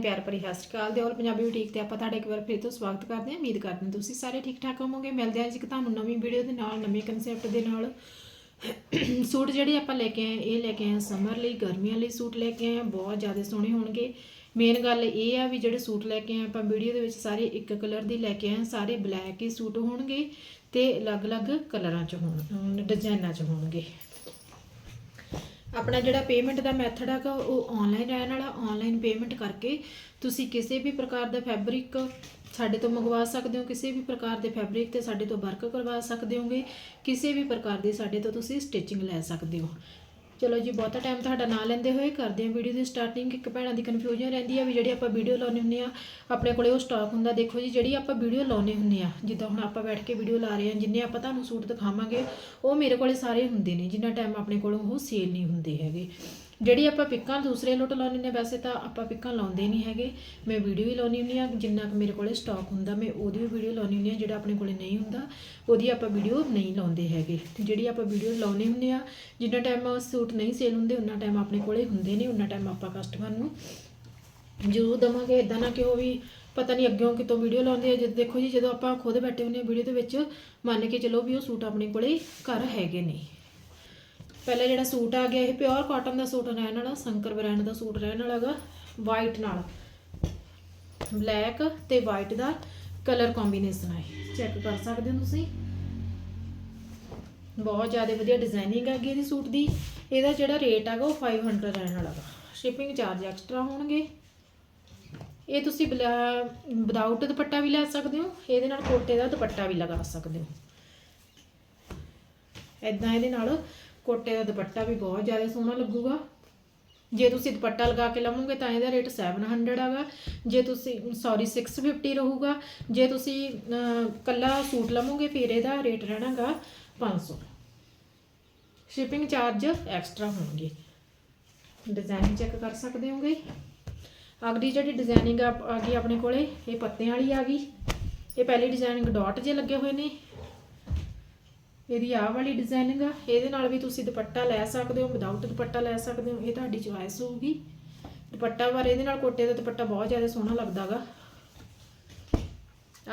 ਨੂੰ ਪਿਆਰ ਭਰੀ ਸਤਿ ਸ਼੍ਰੀ ਅਕਾਲ ਦੇ ਔਰ ਪੰਜਾਬੀ ਬੁਟੀਕ ਤੇ ਆਪਾਂ ਤੁਹਾਡਾ ਇੱਕ ਵਾਰ ਫਿਰ ਤੋਂ ਸਵਾਗਤ ਕਰਦੇ ਹਾਂ। ਉਮੀਦ ਕਰਦੇ ਹਾਂ ਤੁਸੀਂ ਸਾਰੇ ਠੀਕ ਠਾਕ ਹੋਵੋਗੇ। ਮਿਲਦੇ ਹਾਂ ਜੀ ਤੁਹਾਨੂੰ ਨਵੀਂ ਵੀਡੀਓ ਦੇ ਨਾਲ, ਨਵੇਂ ਕਨਸੈਪਟ ਦੇ ਨਾਲ। ਸੂਟ ਜਿਹੜੇ ਆਪਾਂ ਲੈ ਕੇ ਆਏ, ਇਹ ਲੈ ਕੇ ਆਏ ਸਮਰ ਲਈ, ਗਰਮੀਆਂ ਲਈ ਸੂਟ ਲੈ ਕੇ ਆਏ ਬਹੁਤ ਜ਼ਿਆਦਾ ਸੋਹਣੇ ਹੋਣਗੇ। ਮੇਨ ਗੱਲ ਇਹ ਆ ਵੀ ਜਿਹੜੇ ਸੂਟ ਲੈ ਕੇ ਆਏ ਆਪਾਂ ਵੀਡੀਓ ਦੇ ਵਿੱਚ ਸਾਰੇ ਇੱਕ ਕਲਰ ਦੀ ਲੈ ਕੇ ਆਏ ਸਾਰੇ ਬਲੈਕ ਹੀ ਸੂਟ ਹੋਣਗੇ ਤੇ ਅਲੱਗ-ਅਲੱਗ ਕਲਰਾਂ ਚ ਹੋਣ ਡਿਜ਼ਾਈਨਾਂ ਚ ਹੋਣਗੇ। ਆਪਣਾ ਜਿਹੜਾ ਪੇਮੈਂਟ ਦਾ ਮੈਥਡ ਹੈਗਾ, ਉਹ ਆਨਲਾਈਨ ਰਹਿਣ ਵਾਲਾ ਆਨਲਾਈਨ ਪੇਮੈਂਟ ਕਰਕੇ ਤੁਸੀਂ ਕਿਸੇ ਵੀ ਪ੍ਰਕਾਰ ਦਾ ਫੈਬਰਿਕ ਸਾਡੇ ਤੋਂ ਮੰਗਵਾ ਸਕਦੇ ਹੋ, ਕਿਸੇ ਵੀ ਪ੍ਰਕਾਰ ਦੇ ਫੈਬਰਿਕ ਤੇ ਸਾਡੇ ਤੋਂ ਵਰਕ ਕਰਵਾ ਸਕਦੇ ਹੋਗੇ, ਕਿਸੇ ਵੀ ਪ੍ਰਕਾਰ ਦੀ ਸਾਡੇ ਤੋਂ ਤੁਸੀਂ ਸਟਿਚਿੰਗ ਲੈ ਸਕਦੇ ਹੋ। ਚਲੋ ਜੀ, ਬਹੁਤਾ ਟਾਈਮ ਤੁਹਾਡਾ ਨਾ ਲੈਂਦੇ ਹੋਏ ਕਰਦੇ ਹਾਂ ਵੀਡੀਓ ਦੀ ਸਟਾਰਟਿੰਗ ਇੱਕ ਭੈਣਾਂ ਦੀ ਕਨਫਿਊਜ਼ਨ ਰਹਿੰਦੀ ਆ ਵੀ ਜਿਹੜੀ ਆਪਾਂ ਵੀਡੀਓ ਲਾਉਨੇ ਹੁੰਦੇ ਆ, ਆਪਣੇ ਕੋਲੇ ਉਹ ਸਟਾਕ ਹੁੰਦਾ। ਦੇਖੋ ਜੀ, ਜਿਹੜੀ ਆਪਾਂ ਵੀਡੀਓ ਲਾਉਨੇ ਹੁੰਦੇ ਆ, ਜਿੱਦਾਂ ਹੁਣ ਆਪਾਂ ਬੈਠ ਕੇ ਵੀਡੀਓ ਲਾ ਰਹੇ ਹਾਂ, ਜਿੰਨੇ ਆਪਾਂ ਤੁਹਾਨੂੰ ਸੂਟ ਦਿਖਾਵਾਂਗੇ, ਉਹ ਮੇਰੇ ਕੋਲੇ ਸਾਰੇ ਹੁੰਦੇ ਨੇ। ਜਿੰਨਾ ਟਾਈਮ ਆਪਣੇ ਕੋਲੋਂ ਉਹ ਸੇਲ ਨਹੀਂ ਹੁੰਦੇ ਹੈਗੇ। ਜਿਹੜੀ ਆਪਾਂ ਪਿੱਕਾਂ ਦੂਸਰੇ ਲੋਟ ਲਾਉਣੇ ਨੇ, ਵੈਸੇ ਤਾਂ ਆਪਾਂ ਪਿੱਕਾਂ ਲਾਉਂਦੇ ਨਹੀਂ ਹੈਗੇ। ਮੈਂ ਵੀਡੀਓ ਵੀ ਲਾਉਣੀ ਹੁੰਦੀ ਆ ਜਿੰਨਾ ਕੁ ਮੇਰੇ ਕੋਲੇ ਸਟਾਕ ਹੁੰਦਾ, ਮੈਂ ਉਹਦੀ ਵੀ ਵੀਡੀਓ ਲਾਉਣੀ ਹੁੰਦੀ ਆ ਜਿਹੜਾ ਆਪਣੇ ਕੋਲੇ ਨਹੀਂ ਹੁੰਦਾ, ਉਹਦੀ ਆਪਾਂ ਵੀਡੀਓ ਨਹੀਂ ਲਾਉਂਦੇ ਹੈਗੇ। ਤੇ ਜਿਹੜੀ ਆਪਾਂ ਵੀਡੀਓ ਲਾਉਣੇ ਹੁੰਦੇ ਆ ਜਿੰਨਾ ਟਾਈਮ ਸੂਟ ਨਹੀਂ ਸੇਲ ਹੁੰਦੇ ਉਹਨਾਂ ਟਾਈਮ ਆਪਣੇ ਕੋਲੇ ਹੁੰਦੇ ਨੇ ਉਹਨਾਂ ਟਾਈਮ ਆਪਾਂ ਕਸਟਮਰ ਨੂੰ ਜ਼ਰੂਰ ਦਵਾਂਗੇ। ਇਦਾਂ ਨਾ ਕਿ ਉਹ ਵੀ ਪਤਾ ਨਹੀਂ ਅੱਗਿਓਂ ਕਿਤੋਂ ਵੀਡੀਓ ਲਾਉਂਦੇ ਆ। ਜਦ ਦੇਖੋ ਜੀ, ਜਦੋਂ ਆਪਾਂ ਖੁਦ ਬੈਠੇ ਹੁੰਦੇ ਆ ਵੀਡੀਓ ਦੇ ਵਿੱਚ, ਮੰਨ ਕੇ ਚਲੋ ਵੀ ਉਹ ਸੂਟ ਆਪਣੇ ਕੋਲੇ ਘਰ ਹੈਗੇ ਨੇ। ਪਹਿਲਾ ਜਿਹੜਾ ਸੂਟ ਆ ਗਿਆ ਇਹ ਪਿਓਰ ਕਾਟਨ ਦਾ ਸੂਟ ਰਹਿਣ ਵਾਲਾ, ਸ਼ੰਕਰ ਬ੍ਰਾਂਡ ਦਾ ਸੂਟ ਰਹਿਣ ਵਾਲਾ ਵਾਈਟ ਨਾਲ। ਬਲੈਕ ਤੇ ਵਾਈਟ ਦਾ ਕਲਰ ਕੰਬੀਨੇਸ਼ਨ ਹੈ ਚੈੱਕ ਕਰ ਸਕਦੇ ਹੋ ਤੁਸੀਂ? ਬਹੁਤ ਜ਼ਿਆਦਾ ਵਧੀਆ ਡਿਜ਼ਾਈਨਿੰਗ ਹੈਗੀ ਇਹਦੀ ਸੂਟ ਦੀ। ਇਹਦਾ ਜਿਹੜਾ ਰੇਟ ਹੈਗਾ ਉਹ 500 ਰਹਿਣ ਵਾਲਾ ਵਾ ਸ਼ਿਪਿੰਗ ਚਾਰਜ ਐਕਸਟਰਾ ਹੋਣਗੇ। ਇਹ ਤੁਸੀਂ ਵਿਦਆਊਟ ਦੁਪੱਟਾ ਵੀ ਲੈ ਸਕਦੇ ਹੋ, ਇਹਦੇ ਨਾਲ ਕੋਟੇ ਦਾ ਦੁਪੱਟਾ ਵੀ ਲਗਾ ਸਕਦੇ ਹੋ। ਇਦਾਂ ਇਹਦੇ ਨਾਲ ਕੋਟੇ ਦਾ ਦੁਪੱਟਾ ਵੀ ਬਹੁਤ ਜ਼ਿਆਦਾ ਸੋਹਣਾ ਲੱਗੂਗਾ। ਜੇ ਤੁਸੀਂ ਦੁਪੱਟਾ ਲਗਾ ਕੇ ਲਵੋਗੇ ਤਾਂ ਇਹਦਾ ਰੇਟ 700 ਹੈਗਾ। ਜੇ ਤੁਸੀਂ ਸੌਰੀ 650 ਰਹੂਗਾ। ਜੇ ਤੁਸੀਂ ਅਹ, ਕੱਲਾ ਸੂਟ ਲਵੋਗੇ ਫਿਰ ਇਹਦਾ ਰੇਟ ਰਹਿਣਾਗਾ 500 ਸ਼ਿਪਿੰਗ ਚਾਰਜ ਐਕਸਟਰਾ ਹੋਣਗੇ। ਡਿਜ਼ਾਈਨ ਚੈੱਕ ਕਰ ਸਕਦੇ ਹੋਗੇ? ਅਗਲੀ ਜਿਹੜੀ ਡਿਜ਼ਾਈਨਿੰਗ ਆ ਆ ਗਈ ਆਪਣੇ ਕੋਲੇ ਇਹ ਪੱਤਿਆਂ ਵਾਲੀ ਆ ਗਈ ਇਹ ਪਹਿਲੀ ਡਿਜ਼ਾਈਨਿੰਗ ਡਾਟ ਜੇ ਲੱਗੇ ਹੋਏ ਨੇ। ਇਹਦੀ ਆਹ ਵਾਲੀ ਡਿਜ਼ਾਈਨਿੰਗ ਆ, ਇਹਦੇ ਨਾਲ ਵੀ ਤੁਸੀਂ ਦੁਪੱਟਾ ਲੈ ਸਕਦੇ ਹੋ ਵਿਦਆਊਟ ਦੁਪੱਟਾ ਲੈ ਸਕਦੇ ਹੋ, ਇਹ ਤੁਹਾਡੀ ਚੁਆਇਸ ਹੋਊਗੀ। ਦੁਪੱਟਾ ਪਰ ਇਹਦੇ ਨਾਲ ਕੋਟੇ ਦਾ ਦੁਪੱਟਾ ਬਹੁਤ ਜ਼ਿਆਦਾ ਸੋਹਣਾ ਲੱਗਦਾਗਾ।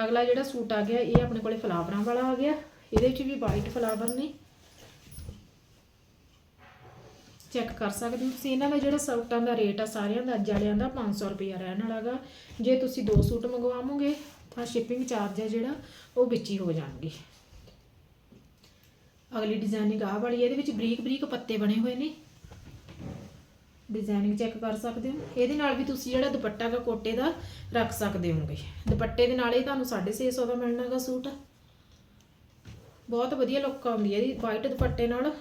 ਅਗਲਾ ਜਿਹੜਾ ਸੂਟ ਆ ਗਿਆ, ਇਹ ਆਪਣੇ ਕੋਲੇ ਫਲਾਵਰਾਂ ਵਾਲਾ ਆ ਗਿਆ, ਇਹਦੇ ਵਿੱਚ ਵੀ ਵਾਈਟ ਫਲਾਵਰ ਨੇ। ਚੈੱਕ ਕਰ ਸਕਦੇ ਹੋ ਤੁਸੀਂ, ਇਹਨਾਂ ਦਾ ਜਿਹੜਾ ਸੂਟਾਂ ਦਾ ਰੇਟ ਆ, ਸਾਰਿਆਂ ਦਾ, ਅੱਜ ਵਾਲਿਆਂ ਦਾ 500 ਰੁਪਇਆ ਰਹਿਣ ਵਾਲਾਗਾ। ਜੇ ਤੁਸੀਂ ਦੋ ਸੂਟ ਮੰਗਵਾਵੋਗੇ, ਤਾਂ ਸ਼ਿਪਿੰਗ ਚਾਰਜ ਹੈ ਜਿਹੜਾ, ਉਹ ਵਿੱਚ ਹੀ ਹੋ ਜਾਣਗੇ। ਅਗਲੀ ਡਿਜ਼ਾਈਨਿੰਗ ਆਹ ਵਾਲੀ ਇਹਦੇ ਵਿੱਚ ਬਰੀਕ ਬਰੀਕ ਪੱਤੇ ਬਣੇ ਹੋਏ ਨੇ। ਡਿਜ਼ਾਈਨਿੰਗ ਚੈੱਕ ਕਰ ਸਕਦੇ ਹੋ। ਇਹਦੇ ਨਾਲ ਵੀ ਤੁਸੀਂ ਜਿਹੜਾ ਦੁਪੱਟਾ ਦਾ ਕੋਟੇ ਦਾ ਰੱਖ ਸਕਦੇ ਹੋਗੇ ਦੁਪੱਟੇ ਦੇ ਨਾਲ ਹੀ ਤੁਹਾਨੂੰ 650 ਦਾ ਮਿਲਣਾਗਾ ਸੂਟ। ਬਹੁਤ ਵਧੀਆ ਲੁੱਕ ਆਉਂਦੀ ਹੈ ਇਹਦੀ ਵਾਈਟ ਦੁਪੱਟੇ ਨਾਲ।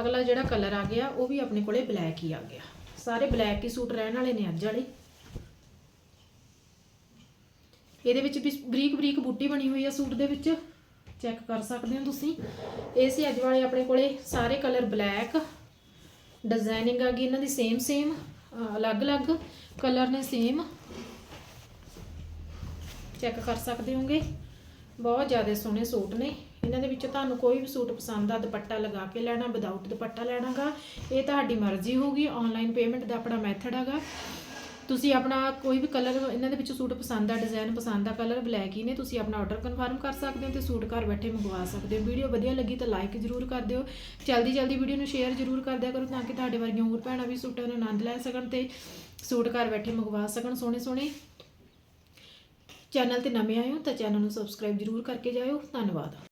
ਅਗਲਾ ਜਿਹੜਾ ਕਲਰ ਆ ਗਿਆ, ਉਹ ਵੀ ਆਪਣੇ ਕੋਲੇ ਬਲੈਕ ਹੀ ਆ ਗਿਆ। ਸਾਰੇ ਬਲੈਕ ਹੀ ਸੂਟ ਰਹਿਣ ਵਾਲੇ ਨੇ ਅੱਜ ਵਾਲੇ। ਇਹਦੇ ਵਿੱਚ ਵੀ ਬਰੀਕ ਬਰੀਕ ਬੂਟੀ ਬਣੀ ਹੋਈ ਆ ਸੂਟ ਦੇ ਵਿੱਚ। ਚੈੱਕ ਕਰ ਸਕਦੇ ਹੋ ਤੁਸੀਂ। ਇਹ ਸੀ ਅੱਜ ਵਾਲੇ ਆਪਣੇ ਕੋਲੇ ਸਾਰੇ ਕਲਰ ਬਲੈਕ। ਡਿਜ਼ਾਈਨਿੰਗ ਆ ਗਈ ਇਹਨਾਂ ਦੀ ਸੇਮ ਸੇਮ ਅਲੱਗ-ਅਲੱਗ ਕਲਰ ਨੇ ਸੇਮ ਚੈੱਕ ਕਰ ਸਕਦੇ ਹੋਗੇ। ਬਹੁਤ ਜ਼ਿਆਦਾ ਸੋਹਣੇ ਸੂਟ ਨੇ। ਇਹਨਾਂ ਦੇ ਵਿੱਚ ਤੁਹਾਨੂੰ ਕੋਈ ਵੀ ਸੂਟ ਪਸੰਦ ਆ, ਦੁਪੱਟਾ ਲਗਾ ਕੇ ਲੈਣਾ ਵਿਦਆਊਟ ਦੁਪੱਟਾ ਲੈਣਾਗਾ। ਇਹ ਤੁਹਾਡੀ ਮਰਜ਼ੀ ਹੋਊਗੀ। ਆਨਲਾਈਨ ਪੇਮੈਂਟ ਦਾ ਆਪਣਾ ਮੈਥਡ ਹੈਗਾ ਤੁਸੀਂ ਆਪਣਾ ਕੋਈ ਵੀ ਕਲਰ ਇਹਨਾਂ ਦੇ ਵਿੱਚੋਂ ਸੂਟ ਪਸੰਦ ਆ ਡਿਜ਼ਾਈਨ ਪਸੰਦ ਆ ਕਲਰ ਬਲੈਕ ਹੀ ਨੇ, ਤੁਸੀਂ ਆਪਣਾ ਆਰਡਰ ਕਨਫਰਮ ਕਰ ਸਕਦੇ ਹੋ ਤੇ ਸੂਟ ਘਰ ਬੈਠੇ ਮੰਗਵਾ ਸਕਦੇ ਹੋ। ਵੀਡੀਓ ਵਧੀਆ ਲੱਗੀ ਤਾਂ ਲਾਈਕ ਜ਼ਰੂਰ ਕਰ ਦਿਓ। ਜਲਦੀ ਜਲਦੀ ਵੀਡੀਓ ਨੂੰ ਸ਼ੇਅਰ ਜ਼ਰੂਰ ਕਰ ਦਿਆ ਕਰੋ ਤਾਂ ਕਿ ਤੁਹਾਡੇ ਵਰਗੀਆਂ ਹੋਰ ਭੈਣਾਂ ਵੀ ਸੂਟਾਂ ਦਾ ਆਨੰਦ ਲੈ ਸਕਣ ਤੇ ਸੂਟ ਘਰ ਬੈਠੇ ਮੰਗਵਾ ਸਕਣ ਸੋਹਣੇ ਸੋਹਣੇ। ਚੈਨਲ ਤੇ ਨਵੇਂ ਆਏ ਹੋ ਤਾਂ ਚੈਨਲ ਨੂੰ ਸਬਸਕ੍ਰਾਈਬ ਜ਼ਰੂਰ ਕਰਕੇ ਜਾਇਓ। ਧੰਨਵਾਦ।